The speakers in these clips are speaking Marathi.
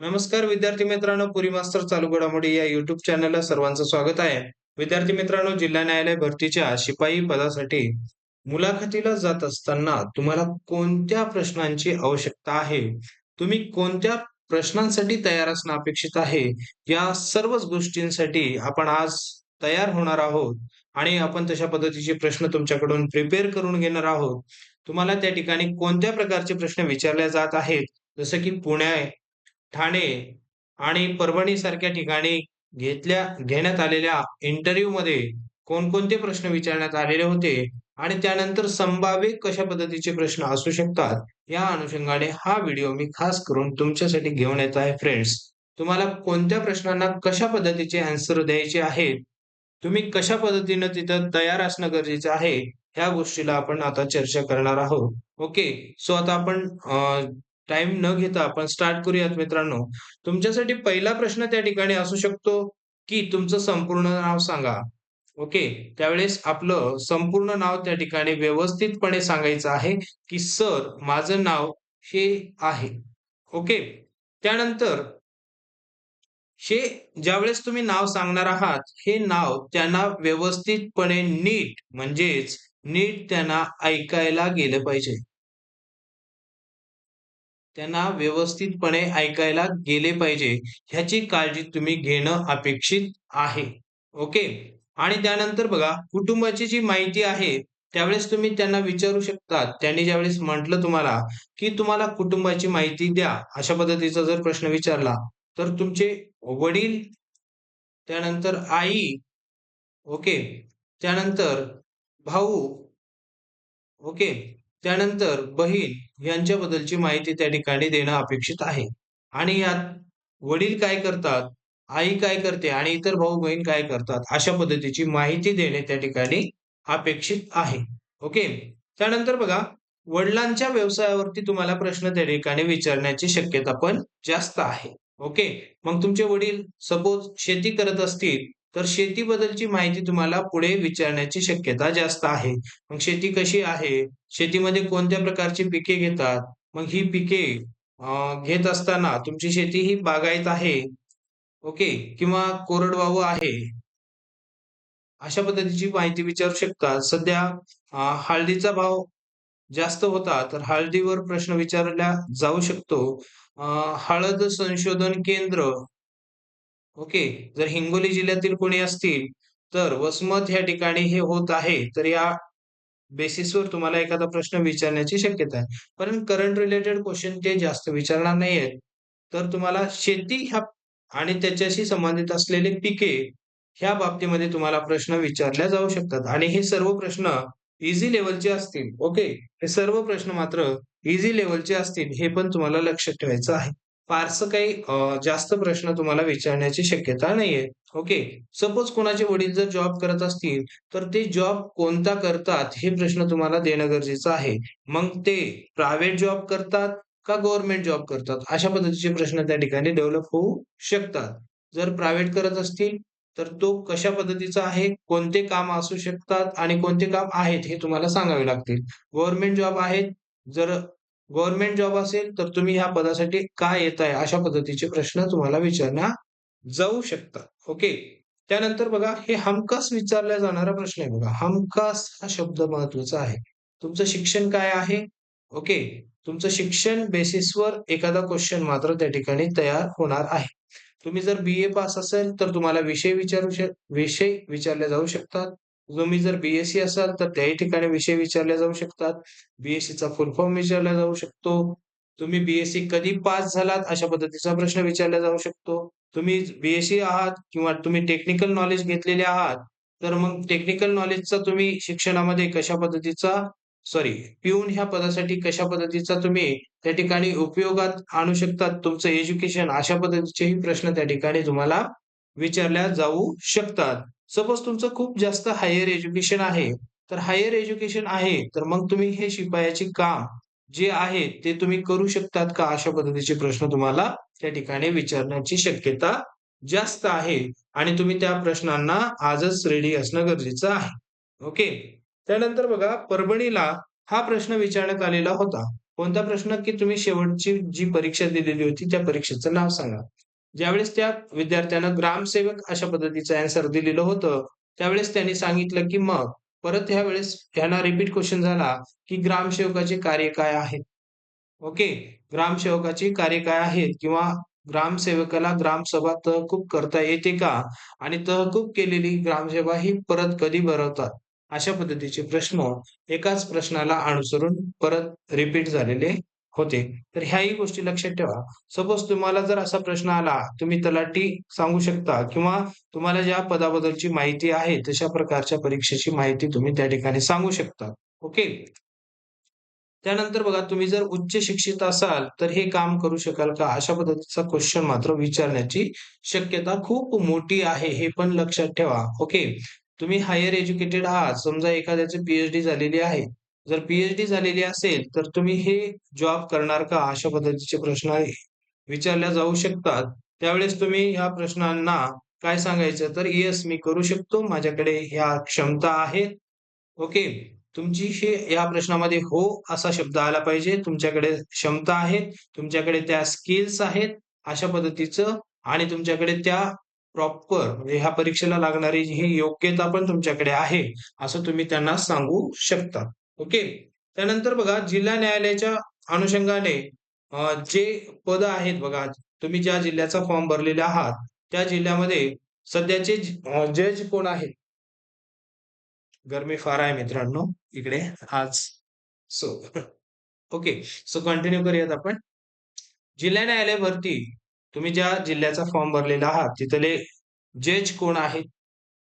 नमस्कार विद्यार्थी मित्रांनो पुरी मास्टर चालू घडामोडी या युट्यूब चॅनलला सर्वांचं स्वागत आहे. विद्यार्थी मित्रांनो जिल्हा न्यायालय भरतीच्या शिपाई पदासाठी मुलाखतीला जात असताना तुम्हाला कोणत्या प्रश्नांची आवश्यकता आहे? तुम्ही कोणत्या प्रश्नांसाठी तयार असणं अपेक्षित आहे? या सर्वच गोष्टींसाठी आपण आज तयार होणार आहोत आणि आपण तशा पद्धतीचे प्रश्न तुमच्याकडून प्रिपेअर करून घेणार आहोत. तुम्हाला त्या ठिकाणी कोणत्या प्रकारचे प्रश्न विचारले जात आहेत? जसं की पुणे ठाणे आणि परभणी सारख्या ठिकाणी घेतल्या घेण्यात आलेल्या इंटरव्ह्यू मध्ये कोणकोणते प्रश्न विचारण्यात आलेले होते आणि त्यानंतर संभाव्य कशा पद्धतीचे प्रश्न असू शकतात या अनुषंगाने हा व्हिडिओ मी खास करून तुमच्यासाठी घेऊन येत आहे फ्रेंड्स तुम्हाला कोणत्या प्रश्नांना कशा पद्धतीचे आन्सर द्यायचे आहेत तुम्ही कशा पद्धतीनं तिथं तयार असणं गरजेचं आहे ह्या गोष्टीला आपण आता चर्चा करणार आहोत. ओके सो आता आपण टाइम न घेता आपण स्टार्ट करूयात मित्रांनो. तुमच्यासाठी पहिला प्रश्न त्या ठिकाणी असू शकतो की तुमचं संपूर्ण नाव सांगा. ओके त्यावेळेस आपलं संपूर्ण नाव त्या ठिकाणी व्यवस्थितपणे सांगायचं आहे की सर माझं नाव हे आहे. ओके त्यानंतर हे ज्यावेळेस तुम्ही नाव सांगणार आहात हे नाव त्यांना व्यवस्थितपणे नीट म्हणजेच नीट त्यांना ऐकायला गेलं पाहिजे. त्यांना व्यवस्थितपणे ऐकायला गेले पाहिजे ह्याची काळजी तुम्ही घेणं अपेक्षित आहे. ओके? आणि त्यानंतर बघा कुटुंबाची जी माहिती आहे त्यावेळेस तुम्ही त्यांना विचारू शकता त्यांनी ज्यावेळेस म्हटलं तुम्हाला की तुम्हाला कुटुंबाची माहिती द्या अशा पद्धतीचा जर प्रश्न विचारला तर तुमचे वडील त्यानंतर आई ओके? त्यानंतर भाऊ ओके? त्यानंतर बहीण यांच्याबद्दलची माहिती त्या ठिकाणी देणं अपेक्षित आहे. आणि यात वडील काय करतात आई काय करते आणि इतर भाऊ बहीण काय करतात अशा पद्धतीची माहिती देणे त्या ठिकाणी अपेक्षित आहे. ओके? त्यानंतर बघा वडिलांच्या व्यवसायावरती तुम्हाला प्रश्न त्या ठिकाणी विचारण्याची शक्यता पण जास्त आहे. ओके? मग तुमचे वडील सपोज शेती करत असतील तर शेतीबद्दलची माहिती तुम्हाला पुढे विचारण्याची शक्यता जास्त आहे. मग शेती कशी आहे? शेतीमध्ये कोणत्या प्रकारची पिके घेतात? मग ही पिके घेत असताना तुमची शेती ही बागायत आहे ओके किंवा कोरडवाहू आहे? अशा पद्धतीची माहिती विचारू शकतात सध्या हळदीचा भाव जास्त होता तर हळदीवर प्रश्न विचारला जाऊ शकतो. हळद संशोधन केंद्र ओके जर हिंगोली जिल्ह्यातील कोणी असतील तर वसमत या ठिकाणी हे होत आहे तर या बेसिसवर तुम्हाला एखादा प्रश्न विचारण्याची शक्यता आहे. पण करंट रिलेटेड क्वेश्चन ते जास्त विचारणार नाहीयेत. तर तुम्हाला शेती ह्या आणि त्याच्याशी संबंधित असलेले पिके ह्या बाबतीमध्ये तुम्हाला प्रश्न विचारल्या जाऊ शकतात. आणि हे सर्व प्रश्न इझी लेवलचे असतील ओके? हे सर्व प्रश्न मात्र इझी लेवलचे असतील हे पण तुम्हाला लक्षात ठेवायचं आहे. फारसं काही जास्त प्रश्न तुम्हाला विचारण्याची शक्यता नाहीये. ओके? सपोज कोणाचे वडील जर जॉब करत असतील तर ते जॉब कोणता करतात हे प्रश्न तुम्हाला देणं गरजेचं आहे. मग ते प्रायव्हेट जॉब करतात का गव्हर्नमेंट जॉब करतात? अशा पद्धतीचे प्रश्न त्या ठिकाणी डेव्हलप होऊ शकतात. जर प्रायव्हेट करत असतील तर तो कशा पद्धतीचा आहे? कोणते काम असू शकतात आणि कोणते काम आहेत हे तुम्हाला सांगावे लागतील. गव्हर्नमेंट जॉब आहेत जर गव्हर्नमेंट जॉब असेल तर तुम्ही ह्या पदासाठी काय येत आहे अशा पद्धतीचे प्रश्न तुम्हाला विचारण्या जाऊ शकतात. ओके? त्यानंतर बघा हे हमखास विचारला जाणारा प्रश्न आहे बघा. हमखास हा शब्द महत्त्वाचा आहे. तुमचं शिक्षण काय आहे? ओके? तुमचं शिक्षण बेसिसवर एखादा क्वेश्चन मात्र त्या ठिकाणी तयार होणार आहे. तुम्ही जर बी ए पास असेल तर तुम्हाला विषय विचारू शक विषय विचारले जाऊ शकतात. तुम्ही जर बीएससी असाल तर त्याही ठिकाणी विषय विचारले जाऊ शकतात. बीएससीचा फुल फॉर्म विचारला जाऊ शकतो. तुम्ही बीएससी कधी पास झालात अशा पद्धतीचा प्रश्न विचारला जाऊ शकतो. तुम्ही बीएससी आहात किंवा तुम्ही टेक्निकल नॉलेज घेतलेले आहात तर मग टेक्निकल नॉलेजचा तुम्ही शिक्षणामध्ये कशा पद्धतीचा सॉरी पिऊन ह्या पदासाठी कशा पद्धतीचा तुम्ही त्या ठिकाणी उपयोगात आणू शकतात तुमचं एज्युकेशन अशा पद्धतीचेही प्रश्न त्या ठिकाणी तुम्हाला विचारल्या जाऊ शकतात. सपोज तुमचं खूप जास्त हायर एज्युकेशन आहे तर हायर एज्युकेशन आहे तर मग तुम्ही हे शिपायाचे काम जे आहे ते तुम्ही करू शकतात का? अशा पद्धतीचे प्रश्न तुम्हाला त्या ठिकाणी विचारण्याची शक्यता जास्त आहे आणि तुम्ही त्या प्रश्नांना आजच रेडी असणं गरजेचं आहे. ओके त्यानंतर बघा परभणीला हा प्रश्न विचारण्यात आलेला होता. कोणता प्रश्न? की तुम्ही शेवटची जी परीक्षा दिलेली होती त्या परीक्षेचं नाव सांगा. ज्यावेळेस त्या विद्यार्थ्यानं ग्रामसेवक अशा पद्धतीचं अँसर दिलेलं होतं त्यावेळेस त्यांनी सांगितलं की मग परत ह्या वेळेस ह्यांना रिपीट क्वेश्चन झाला की ग्रामसेवकाचे कार्य काय आहे ओके ग्रामसेवकाची कार्य काय आहेत? किंवा ग्रामसेवकाला ग्रामसभा तहकूब करता येते का? आणि तहकूब केलेली ग्रामसभा ही परत कधी भरवतात? अशा पद्धतीचे प्रश्न एकाच प्रश्नाला अनुसरून परत रिपीट झालेले होते. तर ह्याही गोष्टी लक्षात ठेवा. सपोज तुम्हाला जर असा प्रश्न आला तुम्ही तलाठी सांगू शकता किंवा तुम्हाला ज्या पदाबद्दलची माहिती आहे तशा प्रकारच्या परीक्षेची माहिती तुम्ही त्या ठिकाणी सांगू शकता. ओके? त्यानंतर बघा तुम्ही जर उच्च शिक्षित असाल तर हे काम करू शकाल का? अशा पद्धतीचा क्वेश्चन मात्र विचारण्याची शक्यता खूप मोठी आहे हे पण लक्षात ठेवा. ओके? तुम्ही हायर एज्युकेटेड आहात. समजा एखाद्याचे पीएचडी झालेली आहे. जर पीएचडी झालेली असेल तर तुम्ही हे जॉब करणार का? अशा पद्धतीचे प्रश्न विचारल्या जाऊ शकतात. त्यावेळेस तुम्ही या प्रश्नांना काय सांगायचं तर येस मी करू शकतो. माझ्याकडे ह्या क्षमता आहेत. ओके तुमची हे या प्रश्नामध्ये हो असा शब्द आला पाहिजे. तुमच्याकडे क्षमता आहेत तुमच्याकडे त्या स्किल्स आहेत. अशा पद्धतीचं. आणि तुमच्याकडे त्या प्रॉपर म्हणजे ह्या परीक्षेला लागणारी ही योग्यता पण तुमच्याकडे आहे. असं तुम्ही त्यांना सांगू शकता. ओके? त्यानंतर बघा जिल्हा न्यायालयाच्या अनुषंगाने जे पद आहेत बघा तुम्ही ज्या जिल्ह्याचा फॉर्म भरलेले आहात त्या जिल्ह्यामध्ये सध्याचे जज कोण आहेत? गरमी फार आहे मित्रांनो इकडे आज. सो ओके सो कंटिन्यू करूयात आपण. जिल्हा न्यायालय भरती तुम्ही ज्या जिल्ह्याचा फॉर्म भरलेला आहात तिथले जज कोण आहेत?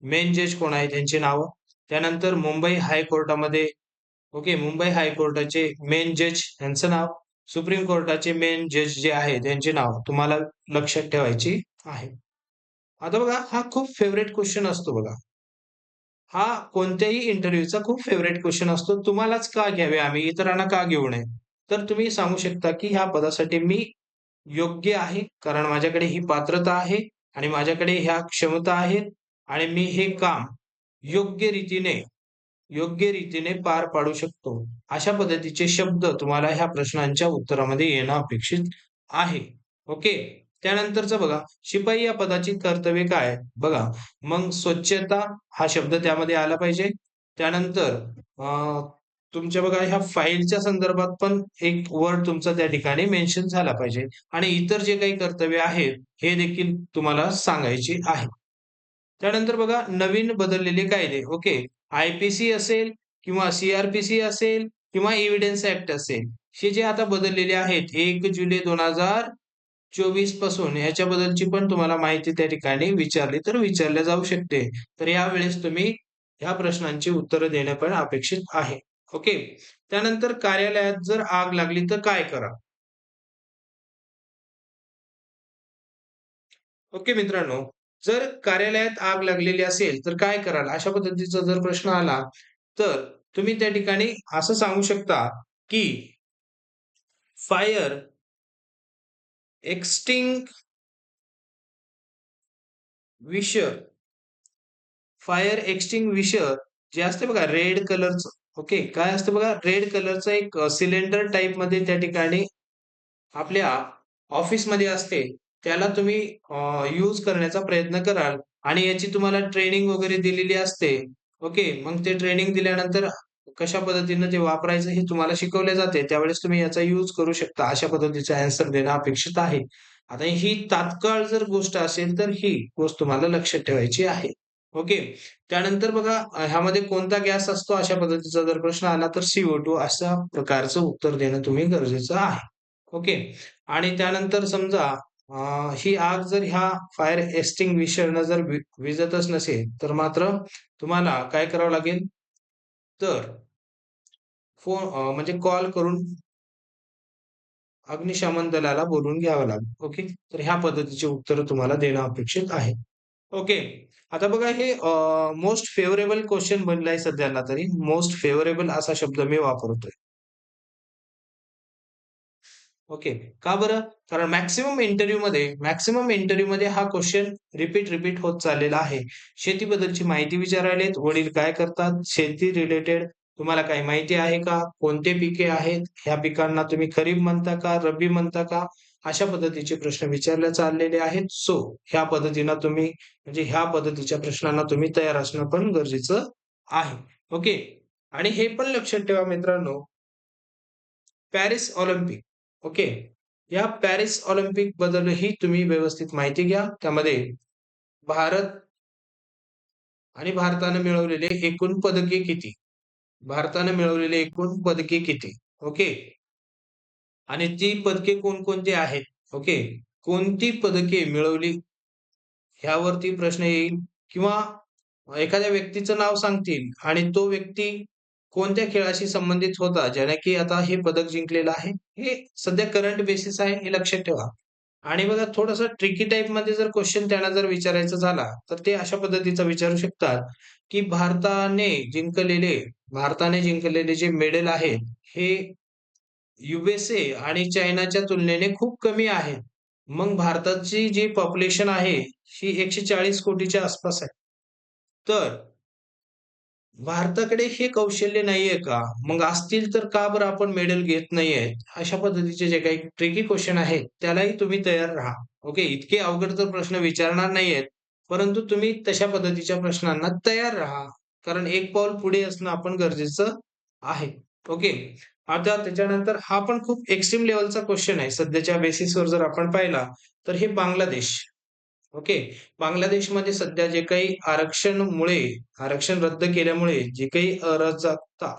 मेन जज कोण आहेत? त्यांची नावं. त्यानंतर मुंबई हायकोर्टामध्ये ओके मुंबई हायकोर्टाचे मेन जज यांचं नाव सुप्रीम कोर्टाचे मेन जज जे आहे त्यांचे नाव तुम्हाला लक्षात ठेवायची आहे. आता बघा हा खूप फेवरेट क्वेश्चन असतो बघा. हा कोणत्याही इंटरव्ह्यूचा खूप फेवरेट क्वेश्चन असतो. तुम्हालाच का घ्यावे आम्ही? इतरांना का घेऊ नये? तर तुम्ही सांगू शकता की ह्या पदासाठी मी योग्य आहे कारण माझ्याकडे ही पात्रता आहे आणि माझ्याकडे ह्या क्षमता आहेत आणि मी हे काम योग्य रीतीने योग्य रीतीने पार पाडू शकतो. अशा पद्धतीचे शब्द तुम्हाला ह्या प्रश्नांच्या उत्तरामध्ये येणं अपेक्षित आहे. ओके? त्यानंतरचं बघा शिपाई या पदाची कर्तव्य काय? बघा मग स्वच्छता हा शब्द त्यामध्ये आला पाहिजे. त्यानंतर तुमच्या बघा ह्या फाईलच्या संदर्भात पण एक वर्ड तुमचा त्या ठिकाणी मेन्शन झाला पाहिजे. आणि इतर जे काही कर्तव्य आहेत हे देखील तुम्हाला सांगायचे आहे. त्यानंतर बघा नवीन बदललेले कायदे. ओके? आयपीसी असेल किंवा सी आर पी सी असेल किंवा एव्हिडन्स ऍक्ट असेल हे जे आता बदललेले आहेत एक जुलै दोन हजार चोवीसपासून ह्याच्याबद्दलची पण तुम्हाला माहिती त्या ठिकाणी विचारली तर विचारल्या जाऊ शकते. तर यावेळेस तुम्ही ह्या प्रश्नांची उत्तरं देणं पण अपेक्षित आहे. ओके? त्यानंतर कार्यालयात जर आग लागली तर काय करा? ओके मित्रांनो जर कार्यालयात आग लागलेली असेल तर काय कराल? अशा पद्धतीचा जर प्रश्न आला तर तुम्ही त्या ठिकाणी असं सांगू शकता की फायर एक्स्टिंग विशर फायर एक्स्टिंग विशर जे असते बघा रेड कलरचं ओके काय असतं बघा? रेड कलरचं एक सिलेंडर टाईपमध्ये त्या ठिकाणी आपल्या ऑफिसमध्ये असते. त्याला तुम्ही यूज करण्याचा प्रयत्न कराल. आणि याची तुम्हाला ट्रेनिंग वगैरे दिलेली असते. ओके? मग ते ट्रेनिंग दिल्यानंतर कशा पद्धतीनं ते वापरायचं हे तुम्हाला शिकवले जाते. त्यावेळेस तुम्ही याचा यूज करू शकता. अशा पद्धतीचा आन्सर देणं अपेक्षित आहे. आता ही तात्काळ जर गोष्ट असेल तर ही गोष्ट तुम्हाला लक्षात ठेवायची आहे. ओके? त्यानंतर बघा ह्यामध्ये कोणता गॅस असतो? अशा पद्धतीचा जर प्रश्न आला तर सीओ टू अशा प्रकारचं उत्तर देणं तुम्ही गरजेचं आहे. ओके? आणि त्यानंतर समजा ही आग जर ह्या फायर एस्टिंग विषयनं जर विजतच नसेल तर मात्र तुम्हाला काय करावं लागेल? तर फोन म्हणजे कॉल करून अग्निशमन दलाला बोलून घ्यावं लागेल ओके? तर ह्या पद्धतीचे उत्तर तुम्हाला देणं अपेक्षित आहे. ओके? आता बघा हे मोस्ट फेवरेबल क्वेश्चन बनलाय सध्याला तरी. मोस्ट फेवरेबल असा शब्द मी वापरतोय. ओके का बरं? कारण मॅक्सिमम इंटरव्ह्यू मध्ये मॅक्सिमम इंटरव्ह्यू मध्ये हा क्वेश्चन रिपीट रिपीट होत चाललेला आहे. शेतीबद्दलची माहिती विचारायलेत. वडील काय करतात? शेती रिलेटेड तुम्हाला काही माहिती आहे का? कोणते पिके आहेत? ह्या पिकांना तुम्ही खरीप म्हणता का? रब्बी म्हणता का? अशा पद्धतीचे प्रश्न विचारले चाललेले आहेत. सो ह्या पद्धतीनं तुम्ही म्हणजे ह्या पद्धतीच्या प्रश्नांना तुम्ही तयार असणं पण गरजेचं आहे. ओके आणि हे पण लक्षात ठेवा मित्रांनो. Paris Olympic. ओके. या पॅरिस ऑलिम्पिक बद्दलही तुम्ही व्यवस्थित माहिती घ्या. त्यामध्ये भारत आणि भारताने मिळवलेले एकूण पदके किती? भारताने मिळवलेले एकूण पदके किती? ओके. आणि ती पदके कोणकोणती आहेत? ओके. कोणती पदके मिळवली? ह्यावरती प्रश्न येईल. किंवा एखाद्या व्यक्तीचं नाव सांगतील आणि तो व्यक्ती कोणत्या खेळाशी संबंधित होता ज्याने की आता हे पदक जिंकलेलं आहे? हे सध्या करंट बेसिस आहे हे लक्षात ठेवा. आणि बघा थोडंसं ट्रिकी टाईपमध्ये जर क्वेश्चन त्यांना जर विचारायचा झाला तर ते अशा पद्धतीचा विचारू शकतात की भारताने जिंकलेले भारताने जिंकलेले जे मेडल आहेत हे युएसए आणि चायनाच्या तुलनेने खूप कमी आहे मग भारताची जी पॉप्युलेशन आहे ही एकशे चाळीस कोटीच्या आसपास आहे. तर भारताकडे हे कौशल्य नाहीये का? मग असतील तर का बरं आपण मेडल घेत नाहीये? अशा पद्धतीचे जे काही ट्रिकी क्वेश्चन आहेत त्यालाही तुम्ही तयार राहा. ओके इतके अवघड तर प्रश्न विचारणार नाहीयेत परंतु तुम्ही तशा पद्धतीच्या प्रश्नांना तयार राहा. कारण एक पाऊल पुढे असणं आपण गरजेचं आहे. ओके आता त्याच्यानंतर हा पण खूप एक्स्ट्रीम लेवलचा क्वेश्चन आहे. सध्याच्या बेसिसवर जर आपण पाहिला तर हे बांगलादेश. ओके? बांगलादेशमध्ये सध्या जे काही आरक्षणमुळे आरक्षण रद्द केल्यामुळे जे काही अराजकता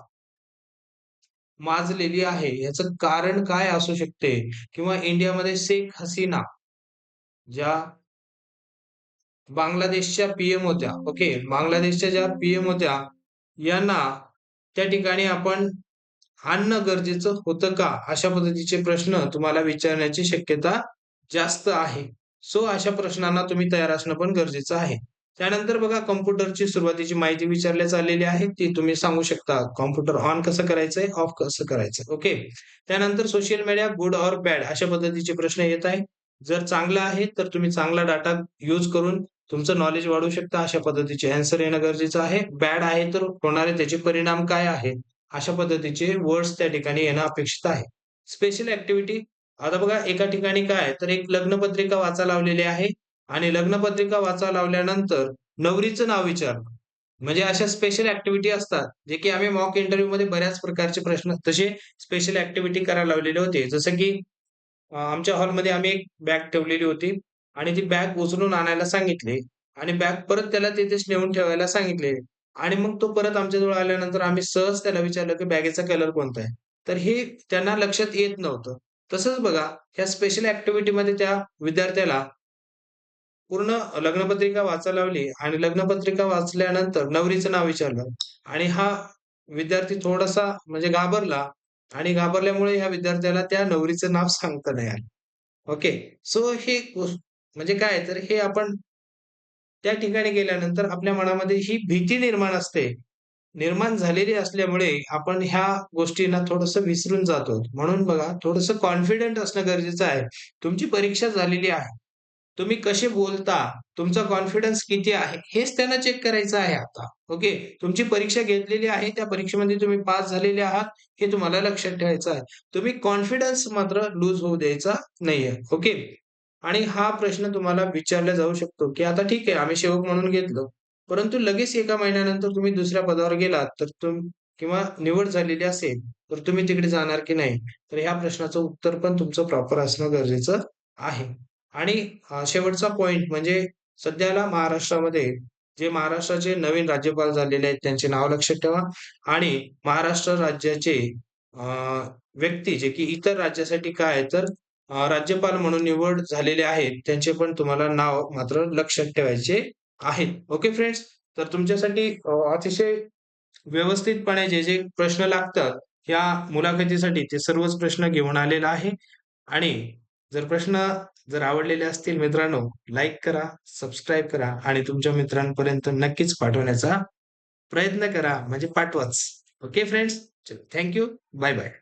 माजलेली आहे याचं कारण काय असू शकते? किंवा इंडियामध्ये शेख हसीना ज्या बांगलादेशच्या पीएम होत्या ओके? बांगलादेशच्या ज्या पीएम होत्या यांना त्या ठिकाणी आपण आणणं गरजेचं होतं का? अशा पद्धतीचे प्रश्न तुम्हाला विचारण्याची शक्यता जास्त आहे. सो अशा प्रश्नांना तुम्ही तयार असणं पण गरजेचं आहे. त्यानंतर बघा कॉम्प्युटरची सुरुवातीची माहिती विचारल्या आलेली आहे. ती तुम्ही सांगू शकता कॉम्प्युटर ऑन कसं करायचंय ऑफ कसं करायचं ओके त्यानंतर social media good or bad अशा पद्धतीचे प्रश्न येत आहे जर चांगला आहे तर तुम्ही चांगला डाटा यूज करून तुमचं नॉलेज वाढवू शकता. अशा पद्धतीचे अँसर येणं गरजेचं आहे. बॅड आहे तर होणारे त्याचे परिणाम काय आहे अशा पद्धतीचे वर्ड्स त्या ठिकाणी येणं अपेक्षित आहे. स्पेशल ऍक्टिव्हिटी आता बघा एका ठिकाणी काय तर एक लग्नपत्रिका वाचा लावलेली आहे आणि लग्नपत्रिका वाचा लावल्यानंतर नवरीचं नाव विचारलं म्हणजे अशा स्पेशल ऍक्टिव्हिटी असतात जे की आम्ही मॉक इंटरव्ह्यू मध्ये बऱ्याच प्रकारचे प्रश्न तसे स्पेशल ऍक्टिव्हिटी करायला लावलेले होते. जसं की आमच्या हॉलमध्ये आम्ही एक बॅग ठेवलेली होती आणि ती बॅग उचलून आणायला सांगितले आणि बॅग परत त्याला तिथेच नेऊन ठेवायला सांगितले आणि मग तो परत आमच्याजवळ आल्यानंतर आम्ही सहज त्याला विचारलं की बॅगेचा कलर कोणता आहे? तर हे त्यांना लक्षात येत नव्हतं. तसंच बघा ह्या स्पेशल ऍक्टिव्हिटीमध्ये त्या विद्यार्थ्याला पूर्ण लग्नपत्रिका वाचायला लावली आणि लग्नपत्रिका वाचल्यानंतर नवरीचं नाव विचारलं. आणि हा विद्यार्थी थोडासा म्हणजे घाबरला आणि घाबरल्यामुळे ह्या विद्यार्थ्याला त्या नवरीचं नाव सांगता नाही आलं. ओके सो हे म्हणजे काय? तर हे आपण त्या ठिकाणी गेल्यानंतर आपल्या मनामध्ये ही भीती निर्माण असते. निर्माण झालेली असल्यामुळे आपण ह्या गोष्टींना थोडस विसरून जातो. म्हणून बघा थोडस कॉन्फिडंट असणं गरजेचं आहे. तुमची परीक्षा झालेली आहे. तुम्ही कसे बोलता? तुमचा कॉन्फिडन्स किती आहे? हेच त्यांना चेक करायचं आहे आता. ओके? तुमची परीक्षा घेतलेली आहे त्या परीक्षेमध्ये तुम्ही पास झालेले आहात हे तुम्हाला लक्षात ठेवायचं आहे. तुम्ही कॉन्फिडन्स मात्र लूज होऊ द्यायचा नाहीये. ओके? आणि हा प्रश्न तुम्हाला विचारला जाऊ शकतो की आता ठीक आहे आम्ही शेवक म्हणून घेतलं. परंतु लगेच एका महिन्यानंतर तुम्ही दुसऱ्या पदावर गेलात तर तुम किंवा निवड झालेली असेल तर तुम्ही तिकडे जाणार की नाही? तर ह्या प्रश्नाचं उत्तर पण तुमचं प्रॉपर असणं गरजेचं आहे. आणि शेवटचा पॉइंट म्हणजे सध्याला महाराष्ट्रामध्ये जे महाराष्ट्राचे नवीन राज्यपाल झालेले आहेत त्यांचे नाव लक्षात ठेवा. आणि महाराष्ट्र राज्याचे व्यक्ती जे की इतर राज्यासाठी काय तर राज्यपाल म्हणून निवड झालेले आहेत त्यांचे पण तुम्हाला नाव मात्र लक्षात ठेवायचे आहेत. ओके फ्रेंड्स तर तुमच्यासाठी अतिशय व्यवस्थितपणे जे जे प्रश्न लागतात या मुलाखतीसाठी ते सर्वच प्रश्न घेऊन आलेला आहे. आणि जर प्रश्न जर आवडलेले असतील मित्रांनो लाईक करा सबस्क्राईब करा आणि तुमच्या मित्रांपर्यंत नक्कीच पाठवण्याचा प्रयत्न करा. म्हणजे पाठवाच. Okay friends thank you bye bye